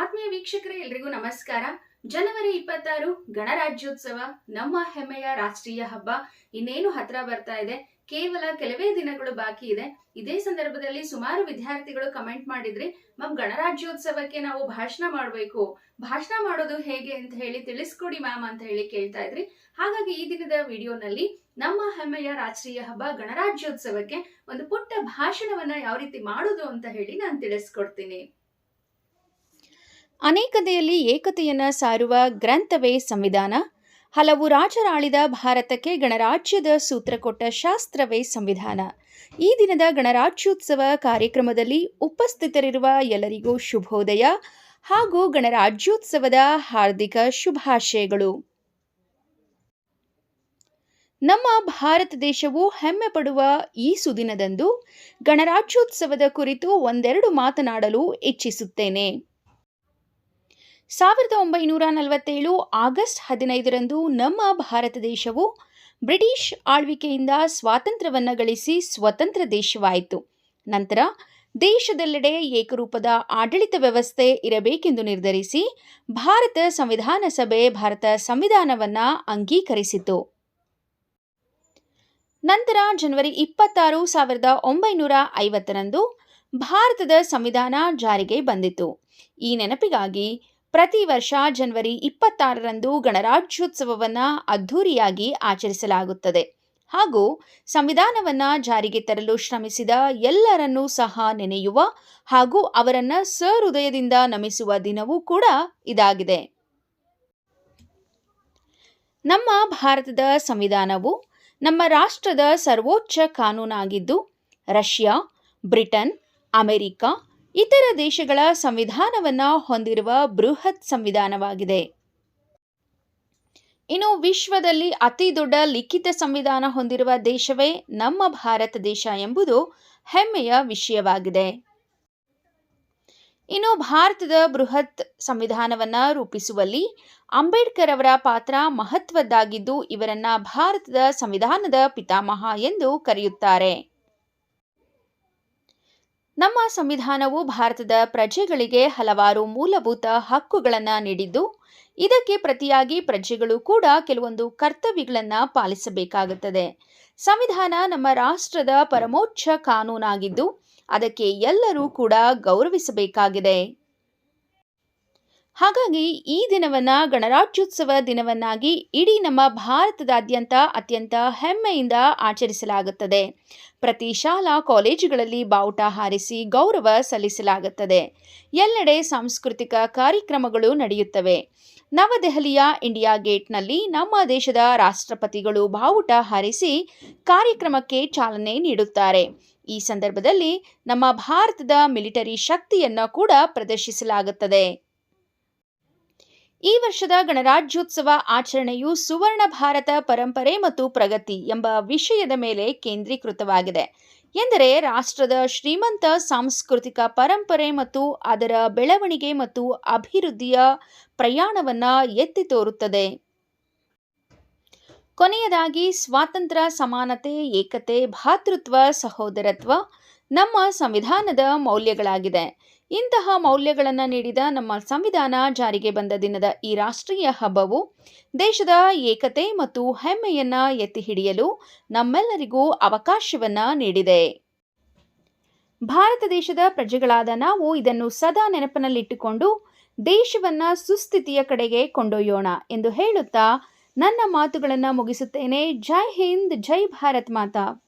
ಆತ್ಮೀಯ ವೀಕ್ಷಕರೇ, ಎಲ್ರಿಗೂ ನಮಸ್ಕಾರ. ಜನವರಿ ಇಪ್ಪತ್ತಾರು, ಗಣರಾಜ್ಯೋತ್ಸವ, ನಮ್ಮ ಹೆಮ್ಮೆಯ ರಾಷ್ಟ್ರೀಯ ಹಬ್ಬ. ಇನ್ನೇನು ಹತ್ರ ಬರ್ತಾ ಇದೆ, ಕೇವಲ ಕೆಲವೇ ದಿನಗಳು ಬಾಕಿ ಇದೆ. ಇದೇ ಸಂದರ್ಭದಲ್ಲಿ ಸುಮಾರು ವಿದ್ಯಾರ್ಥಿಗಳು ಕಮೆಂಟ್ ಮಾಡಿದ್ರಿ, ಮ್ಯಾಮ್, ಗಣರಾಜ್ಯೋತ್ಸವಕ್ಕೆ ನಾವು ಭಾಷಣ ಮಾಡಬೇಕು. ಭಾಷಣ ಮಾಡೋದು ಹೇಗೆ ಅಂತ ಹೇಳಿ ತಿಳಿಸ್ಕೊಡಿ ಮ್ಯಾಮ್ ಅಂತ ಹೇಳಿ ಕೇಳ್ತಾ ಇದ್ರಿ. ಹಾಗಾಗಿ ಈ ದಿನದ ವಿಡಿಯೋನಲ್ಲಿ ನಮ್ಮ ಹೆಮ್ಮೆಯ ರಾಷ್ಟ್ರೀಯ ಹಬ್ಬ, ಗಣರಾಜ್ಯೋತ್ಸವಕ್ಕೆ ಒಂದು ಪುಟ್ಟ ಭಾಷಣವನ್ನ ಯಾವ ರೀತಿ ಮಾಡೋದು ಅಂತ ಹೇಳಿ ನಾನು ತಿಳಿಸ್ಕೊಡ್ತೀನಿ. ಅನೇಕತೆಯಲ್ಲಿ ಏಕತೆಯನ್ನು ಸಾರುವ ಗ್ರಂಥವೇ ಸಂವಿಧಾನ. ಹಲವು ರಾಜರಾಳಿದ ಭಾರತಕ್ಕೆ ಗಣರಾಜ್ಯದ ಸೂತ್ರ ಕೊಟ್ಟ ಶಾಸ್ತ್ರವೇ ಸಂವಿಧಾನ. ಈ ದಿನದ ಗಣರಾಜ್ಯೋತ್ಸವ ಕಾರ್ಯಕ್ರಮದಲ್ಲಿ ಉಪಸ್ಥಿತರಿರುವ ಎಲ್ಲರಿಗೂ ಶುಭೋದಯ ಹಾಗೂ ಗಣರಾಜ್ಯೋತ್ಸವದ ಹಾರ್ದಿಕ ಶುಭಾಶಯಗಳು. ನಮ್ಮ ಭಾರತ ದೇಶವು ಹೆಮ್ಮೆ ಪಡುವ ಈ ಸುದಿನದಂದು ಗಣರಾಜ್ಯೋತ್ಸವದ ಕುರಿತು ಒಂದೆರಡು ಮಾತನಾಡಲು ಇಚ್ಛಿಸುತ್ತೇನೆ. ಸಾವಿರದ ಒಂಬೈನೂರ ನಲವತ್ತೇಳು ಆಗಸ್ಟ್ ಹದಿನೈದರಂದು ನಮ್ಮ ಭಾರತ ದೇಶವು ಬ್ರಿಟಿಷ್ ಆಳ್ವಿಕೆಯಿಂದ ಸ್ವಾತಂತ್ರ್ಯವನ್ನು ಗಳಿಸಿ ಸ್ವತಂತ್ರ ದೇಶವಾಯಿತು. ನಂತರ ದೇಶದೆಲ್ಲೆಡೆ ಏಕರೂಪದ ಆಡಳಿತ ವ್ಯವಸ್ಥೆ ಇರಬೇಕೆಂದು ನಿರ್ಧರಿಸಿ ಭಾರತ ಸಂವಿಧಾನ ಸಭೆ ಭಾರತ ಸಂವಿಧಾನವನ್ನು ಅಂಗೀಕರಿಸಿತು. ನಂತರ ಜನವರಿ ಇಪ್ಪತ್ತಾರು ಸಾವಿರದ ಒಂಬೈನೂರ ಐವತ್ತರಂದು ಭಾರತದ ಸಂವಿಧಾನ ಜಾರಿಗೆ ಬಂದಿತು. ಈ ನೆನಪಿಗಾಗಿ ಪ್ರತಿ ವರ್ಷ ಜನವರಿ ಇಪ್ಪತ್ತಾರರಂದು ಗಣರಾಜ್ಯೋತ್ಸವವನ್ನು ಅದ್ಧೂರಿಯಾಗಿ ಆಚರಿಸಲಾಗುತ್ತದೆ. ಹಾಗೂ ಸಂವಿಧಾನವನ್ನು ಜಾರಿಗೆ ತರಲು ಶ್ರಮಿಸಿದ ಎಲ್ಲರನ್ನೂ ಸಹ ನೆನೆಯುವ ಹಾಗೂ ಅವರನ್ನು ಸಹೃದಯದಿಂದ ನಮಿಸುವ ದಿನವೂ ಕೂಡ ಇದಾಗಿದೆ. ನಮ್ಮ ಭಾರತದ ಸಂವಿಧಾನವು ನಮ್ಮ ರಾಷ್ಟ್ರದ ಸರ್ವೋಚ್ಚ ಕಾನೂನಾಗಿದ್ದು, ರಷ್ಯಾ, ಬ್ರಿಟನ್, ಅಮೆರಿಕ ಇತರ ದೇಶಗಳ ಸಂವಿಧಾನವನ್ನು ಹೊಂದಿರುವ ಬೃಹತ್ ಸಂವಿಧಾನವಾಗಿದೆ. ಇನ್ನು ವಿಶ್ವದಲ್ಲಿ ಅತಿ ದೊಡ್ಡ ಲಿಖಿತ ಸಂವಿಧಾನ ಹೊಂದಿರುವ ದೇಶವೇ ನಮ್ಮ ಭಾರತ ದೇಶ ಎಂಬುದು ಹೆಮ್ಮೆಯ ವಿಷಯವಾಗಿದೆ. ಇನ್ನು ಭಾರತದ ಬೃಹತ್ ಸಂವಿಧಾನವನ್ನು ರೂಪಿಸುವಲ್ಲಿ ಅಂಬೇಡ್ಕರ್ ಅವರ ಪಾತ್ರ ಮಹತ್ವದ್ದಾಗಿದ್ದು, ಇವರನ್ನ ಭಾರತದ ಸಂವಿಧಾನದ ಪಿತಾಮಹ ಎಂದು ಕರೆಯುತ್ತಾರೆ. ನಮ್ಮ ಸಂವಿಧಾನವು ಭಾರತದ ಪ್ರಜೆಗಳಿಗೆ ಹಲವಾರು ಮೂಲಭೂತ ಹಕ್ಕುಗಳನ್ನು ನೀಡಿದ್ದು, ಇದಕ್ಕೆ ಪ್ರತಿಯಾಗಿ ಪ್ರಜೆಗಳು ಕೂಡ ಕೆಲವೊಂದು ಕರ್ತವ್ಯಗಳನ್ನು ಪಾಲಿಸಬೇಕಾಗುತ್ತದೆ. ಸಂವಿಧಾನ ನಮ್ಮ ರಾಷ್ಟ್ರದ ಪರಮೋಚ್ಚ ಕಾನೂನಾಗಿದ್ದು, ಅದಕ್ಕೆ ಎಲ್ಲರೂ ಕೂಡ ಗೌರವಿಸಬೇಕಾಗಿದೆ. ಹಾಗಾಗಿ ಈ ದಿನವನ್ನ ಗಣರಾಜ್ಯೋತ್ಸವ ದಿನವನ್ನಾಗಿ ಇಡೀ ನಮ್ಮ ಭಾರತದಾದ್ಯಂತ ಅತ್ಯಂತ ಹೆಮ್ಮೆಯಿಂದ ಆಚರಿಸಲಾಗುತ್ತದೆ. ಪ್ರತಿ ಶಾಲಾ ಕಾಲೇಜುಗಳಲ್ಲಿ ಬಾವುಟ ಹಾರಿಸಿ ಗೌರವ ಸಲ್ಲಿಸಲಾಗುತ್ತದೆ. ಎಲ್ಲೆಡೆ ಸಾಂಸ್ಕೃತಿಕ ಕಾರ್ಯಕ್ರಮಗಳು ನಡೆಯುತ್ತವೆ. ನವದೆಹಲಿಯ ಇಂಡಿಯಾ ಗೇಟ್ನಲ್ಲಿ ನಮ್ಮ ದೇಶದ ರಾಷ್ಟ್ರಪತಿಗಳು ಬಾವುಟ ಹಾರಿಸಿ ಕಾರ್ಯಕ್ರಮಕ್ಕೆ ಚಾಲನೆ ನೀಡುತ್ತಾರೆ. ಈ ಸಂದರ್ಭದಲ್ಲಿ ನಮ್ಮ ಭಾರತದ ಮಿಲಿಟರಿ ಶಕ್ತಿಯನ್ನು ಕೂಡ ಪ್ರದರ್ಶಿಸಲಾಗುತ್ತದೆ. ಈ ವರ್ಷದ ಗಣರಾಜ್ಯೋತ್ಸವ ಆಚರಣೆಯು ಸುವರ್ಣ ಭಾರತ ಪರಂಪರೆ ಮತ್ತು ಪ್ರಗತಿ ಎಂಬ ವಿಷಯದ ಮೇಲೆ ಕೇಂದ್ರೀಕೃತವಾಗಿದೆ. ಎಂದರೆ ರಾಷ್ಟ್ರದ ಶ್ರೀಮಂತ ಸಾಂಸ್ಕೃತಿಕ ಪರಂಪರೆ ಮತ್ತು ಅದರ ಬೆಳವಣಿಗೆ ಮತ್ತು ಅಭಿವೃದ್ಧಿಯ ಪ್ರಯಾಣವನ್ನು ಎತ್ತಿ ತೋರುತ್ತದೆ. ಕೊನೆಯದಾಗಿ ಸ್ವಾತಂತ್ರ್ಯ, ಸಮಾನತೆ, ಏಕತೆ, ಭಾತೃತ್ವ, ಸಹೋದರತ್ವ ನಮ್ಮ ಸಂವಿಧಾನದ ಮೌಲ್ಯಗಳಾಗಿದೆ. ಇಂತಹ ಮೌಲ್ಯಗಳನ್ನು ನೀಡಿದ ನಮ್ಮ ಸಂವಿಧಾನ ಜಾರಿಗೆ ಬಂದ ದಿನದ ಈ ರಾಷ್ಟ್ರೀಯ ಹಬ್ಬವು ದೇಶದ ಏಕತೆ ಮತ್ತು ಹೆಮ್ಮೆಯನ್ನು ಎತ್ತಿ ಹಿಡಿಯಲು ನಮ್ಮೆಲ್ಲರಿಗೂ ಅವಕಾಶವನ್ನ ನೀಡಿದೆ. ಭಾರತ ದೇಶದ ಪ್ರಜೆಗಳಾದ ನಾವು ಇದನ್ನು ಸದಾ ನೆನಪಿನಲ್ಲಿಟ್ಟುಕೊಂಡು ದೇಶವನ್ನ ಸುಸ್ಥಿತಿಯ ಕಡೆಗೆ ಕೊಂಡೊಯ್ಯೋಣ ಎಂದು ಹೇಳುತ್ತಾ ನನ್ನ ಮಾತುಗಳನ್ನು ಮುಗಿಸುತ್ತೇನೆ. ಜೈ ಹಿಂದ್, ಜೈ ಭಾರತ್ ಮಾತಾ.